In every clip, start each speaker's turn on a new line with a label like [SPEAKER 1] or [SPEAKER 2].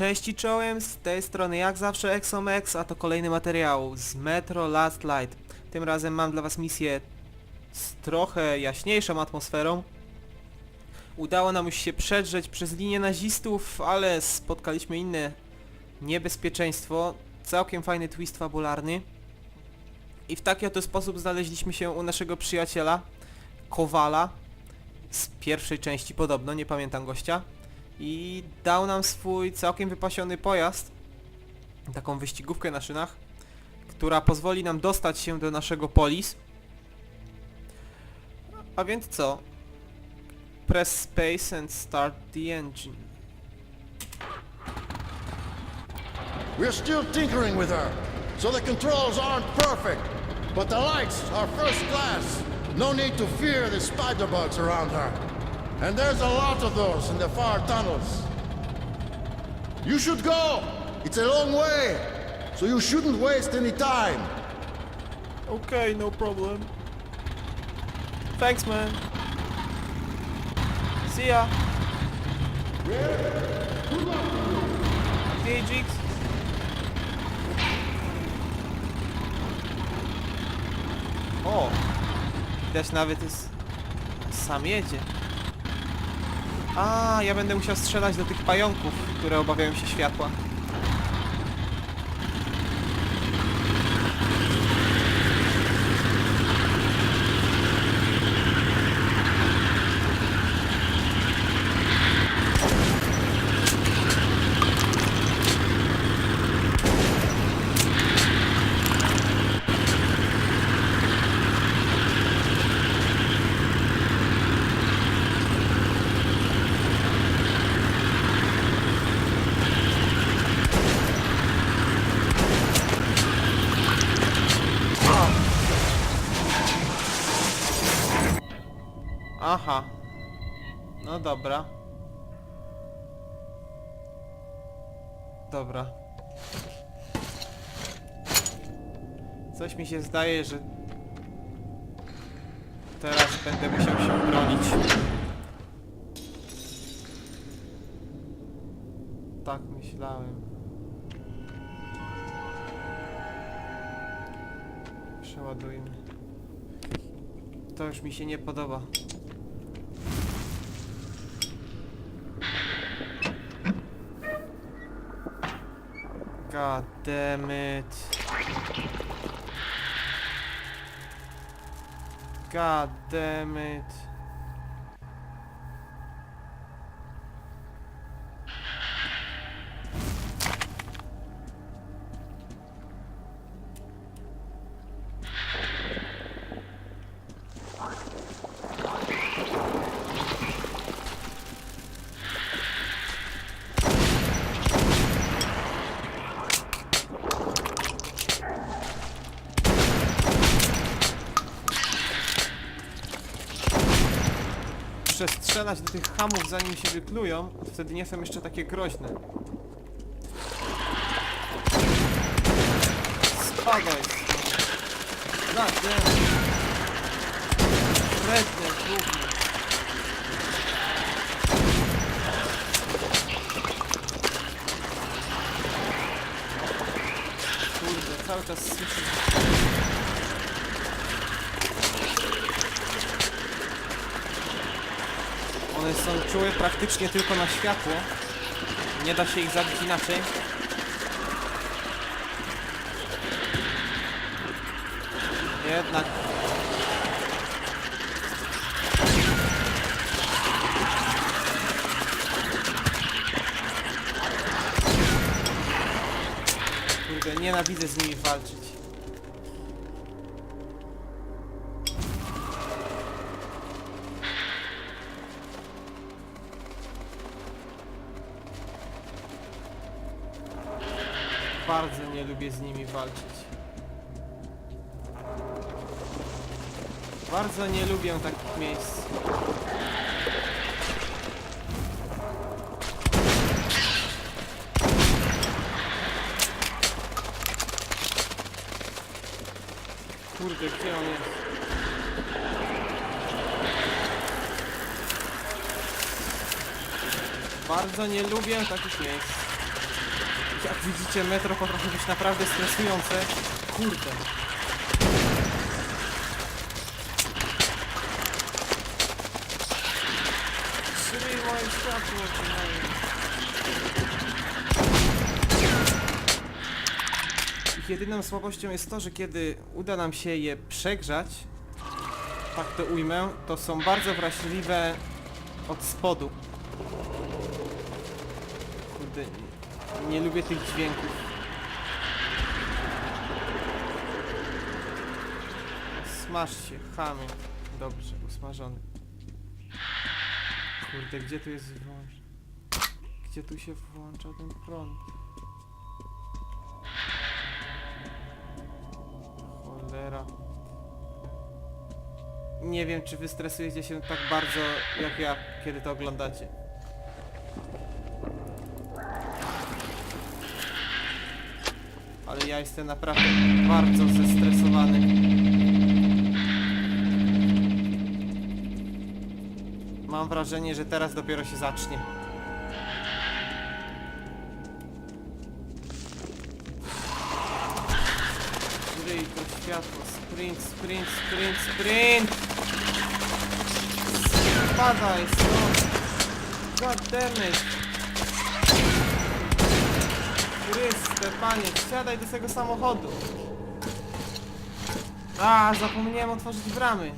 [SPEAKER 1] Cześć i czołem, z tej strony jak zawsze Exomex, a to kolejny materiał z Metro Last Light. Tym razem mam dla was misję z trochę jaśniejszą atmosferą. Udało nam się przedrzeć przez linię nazistów, ale spotkaliśmy inne niebezpieczeństwo. Całkiem fajny twist fabularny. I w taki oto sposób znaleźliśmy się u naszego przyjaciela, Kowala, z pierwszej części podobno, nie pamiętam gościa i dał nam swój całkiem wypasiony pojazd, taką wyścigówkę na szynach, która pozwoli nam dostać się do naszego polis. A więc co? Press space and start the engine.
[SPEAKER 2] We're still tinkering with her, so the controls aren't perfect. But the lights are first class. No need to fear the spider bugs around her. And there's a lot of those in the far tunnels. You should go! It's a long way, so you shouldn't waste any time.
[SPEAKER 1] Okay, no problem. Thanks, man. See ya. Okay, Jigs. O! Widać nawet jest... Sam. A, ja będę musiał strzelać do tych pająków, które obawiają się światła. Aha. No dobra. Dobra. Coś mi się zdaje, że teraz będę musiał się bronić. Tak myślałem. Przeładujmy. To już mi się nie podoba. God damn it. God damn it. Muszę strzelać do tych hamów zanim się wyklują, wtedy nie są jeszcze takie groźne. Spadaj! Damn! Wredne gówno. Kurde, cały czas słyszę. One są czułe praktycznie tylko na światło. Nie da się ich zabić inaczej. Jednak. Kurde, nienawidzę z nimi walczyć. Bardzo nie lubię z nimi walczyć. Bardzo nie lubię takich miejsc. Kurde, gdzie on jest? Bardzo nie lubię takich miejsc. Jak widzicie, metro potrafi być naprawdę stresujące. Kurde. Moje światło, jedyną słabością jest to, że kiedy uda nam się je przegrzać, tak to ujmę, to są bardzo wrażliwe od spodu. Kurde, nie, lubię tych dźwięków. Smaż się, chamy. Dobrze, usmażony. Kurde, gdzie tu jest włącz? Gdzie tu się włącza ten prąd? Cholera. Nie wiem, czy wy stresujecie się tak bardzo jak ja, kiedy to oglądacie. Ale ja jestem naprawdę bardzo zestresowany. Mam wrażenie, że teraz dopiero się zacznie. Kryj to światło. Sprint, sprint, sprint, sprint! Spadaj stąd! God damn it! Chryste, panie, wsiadaj do tego samochodu! A, zapomniałem otworzyć bramy!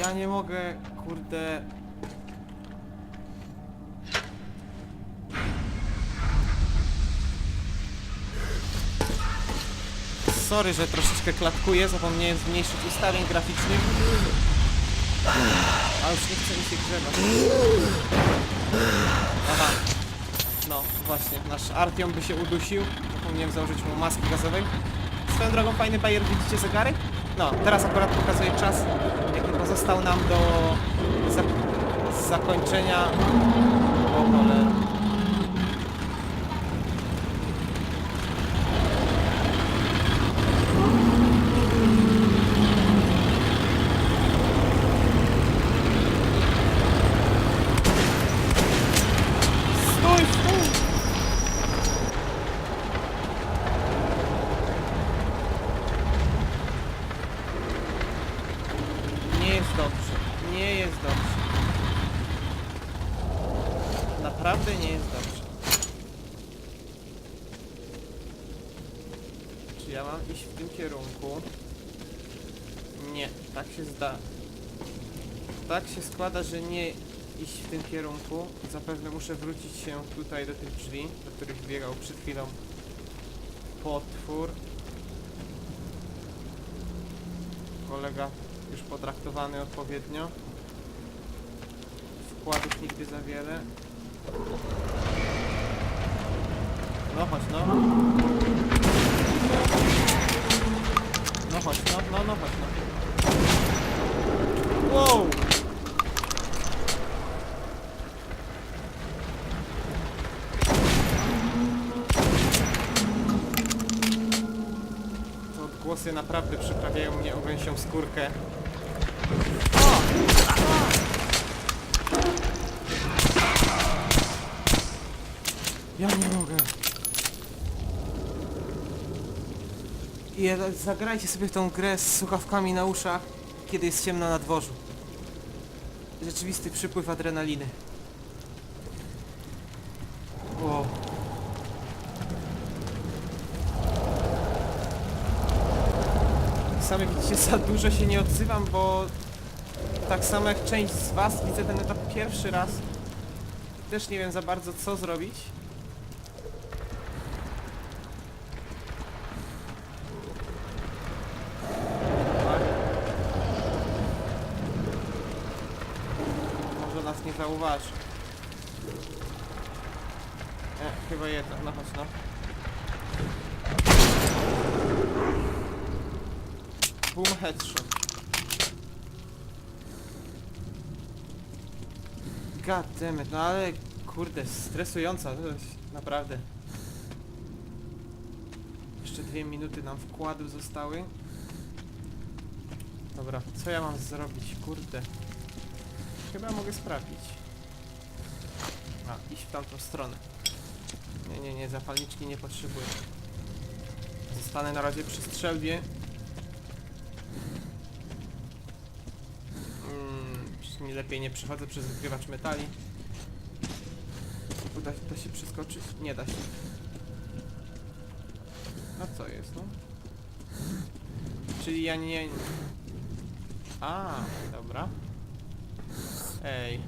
[SPEAKER 1] Ja nie mogę, kurde... Sorry, że troszeczkę klatkuję, zapomniałem zmniejszyć ustawień graficznych. A już nie chce mi się grzebać. No, właśnie, nasz Artiom by się udusił. Zapomniałem założyć mu maski gazowej. Swoją drogą fajny bajer, widzicie zegary? No, teraz akurat pokazuje czas, jaki pozostał nam do zak zakończenia... O cholera. Stój, stój! Nie jest dobrze. Nie jest dobrze. Naprawdę nie jest dobrze. Czy ja mam iść w tym kierunku? Nie, tak się zda. Tak się składa, że nie iść w tym kierunku. Zapewne muszę wrócić się tutaj do tych drzwi, do których biegał przed chwilą potwór. Kolega już potraktowany odpowiednio. Wkładów nigdy za wiele. No chodź, no. No chodź, no, no, no chodź, no. Wow! To odgłosy naprawdę przyprawiają mnie o gęsią skórkę. Ja nie mogę. I zagrajcie sobie w tą grę z słuchawkami na uszach, kiedy jest ciemno na dworzu. Rzeczywisty przypływ adrenaliny. O. Sami widzicie, za dużo się nie odzywam, bo tak samo jak część z was widzę ten etap pierwszy raz. Też nie wiem za bardzo co zrobić. Zauważy. E, chyba jednak, no chodź no. Boom headshot. God damn it, no ale kurde, stresująca, to jest naprawdę. Jeszcze dwie minuty nam wkładu zostały. Dobra, co ja mam zrobić? Kurde. Chyba mogę sprawdzić. Iść w tamtą stronę. Nie, nie, nie, zapalniczki nie potrzebuję. Zostanę na razie przy strzelbie. Mm, czy mi lepiej nie przechodzę przez wykrywacz metali. Uda da się przeskoczyć? Nie da się. A co jest, no? Czyli ja nie... A, dobra. Ej.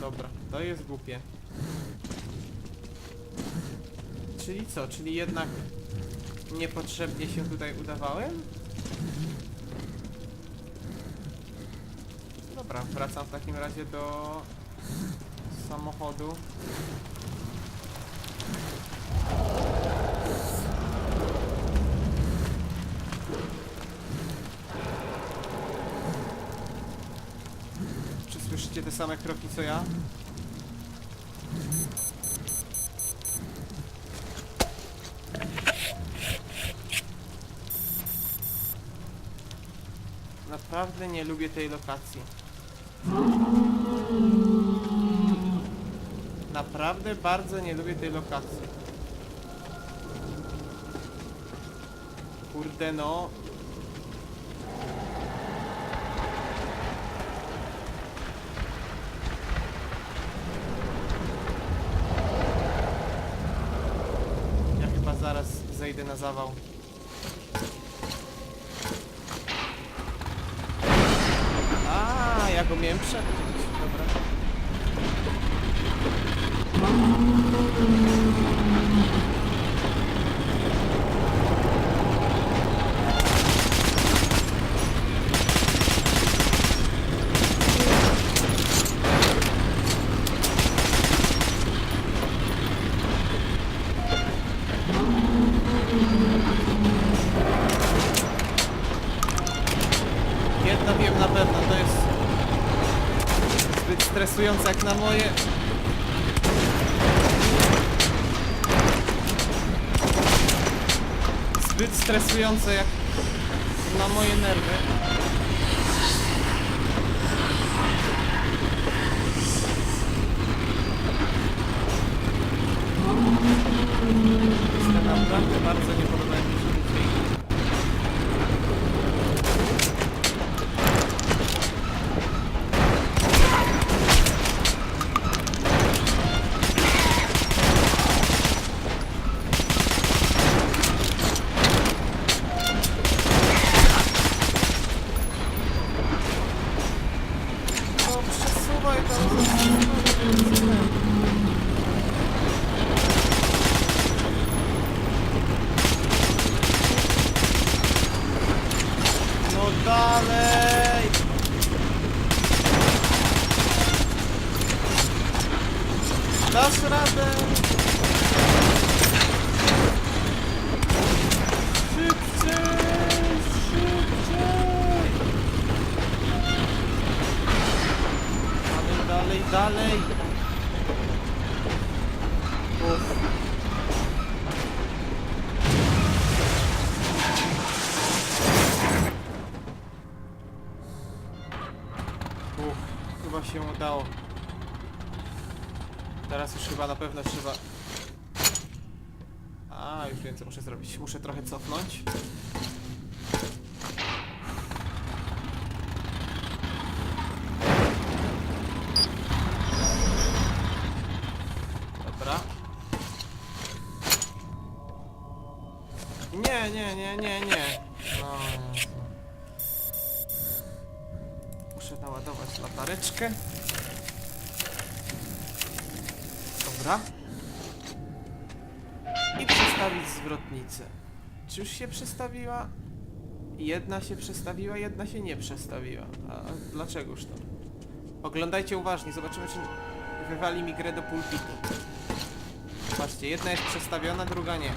[SPEAKER 1] Dobra, to jest głupie. Czyli co? Czyli jednak niepotrzebnie się tutaj udawałem? Dobra, wracam w takim razie do samochodu. Czy słyszycie te same kroki co ja? Naprawdę nie lubię tej lokacji. Naprawdę bardzo nie lubię tej lokacji. Kurde no. Ja chyba zaraz zejdę na zawał. A, ja go miałem przepchnąć. Dobra. Jedno wiem na pewno, stresujące jak na moje... Zbyt stresujące jak na moje nerwy. Jest to naprawdę bardzo nie podobają mi się te dźwięki. No przesuwaj tam. No dalej! Dasz radę! Szybciej! Szybciej! Dalej, dalej, dalej! Uff. Chyba się udało. Teraz już chyba na pewno trzeba... A, już wiem co muszę zrobić. Muszę trochę cofnąć. Dobra. Nie, nie, nie, nie, nie. No. Muszę naładować latareczkę. Dobra. I przestawić zwrotnicę. Czy już się przestawiła? Jedna się przestawiła, jedna się nie przestawiła. A dlaczegoż to? Oglądajcie uważnie, zobaczymy czy wywali mi grę do pulpitu. Patrzcie, jedna jest przestawiona, druga nie.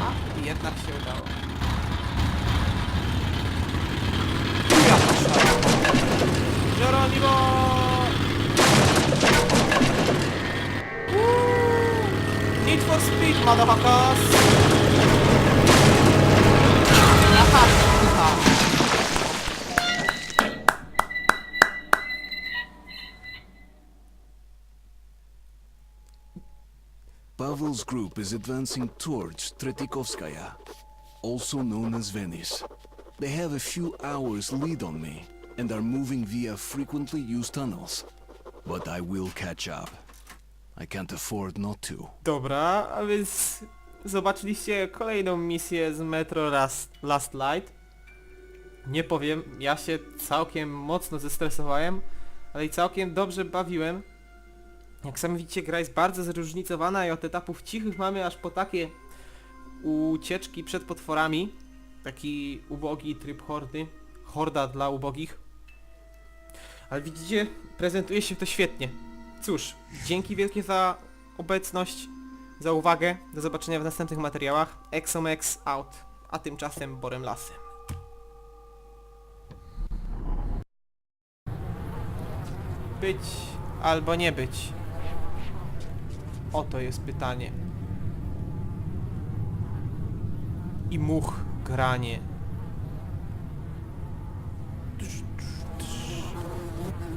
[SPEAKER 1] A, jednak się udało. Speed, motherfuckers! Aha.
[SPEAKER 3] Group is advancing towards Tretikovskaya, also known as Venice. They have a few hours lead on me and are moving via frequently used tunnels. But I will catch up. I can't afford not to.
[SPEAKER 1] Dobra, a więc zobaczyliście kolejną misję z Metro Last, Last Light. Nie powiem, ja się całkiem mocno zestresowałem, ale i całkiem dobrze bawiłem. Jak sami widzicie, gra jest bardzo zróżnicowana i od etapów cichych mamy aż po takie ucieczki przed potworami. Taki ubogi tryb hordy. Horda dla ubogich. Ale widzicie, prezentuje się to świetnie. Cóż, dzięki wielkie za obecność, za uwagę. Do zobaczenia w następnych materiałach. Exomex out. A tymczasem Borem Lasem. Być albo nie być. Oto jest pytanie. I much granie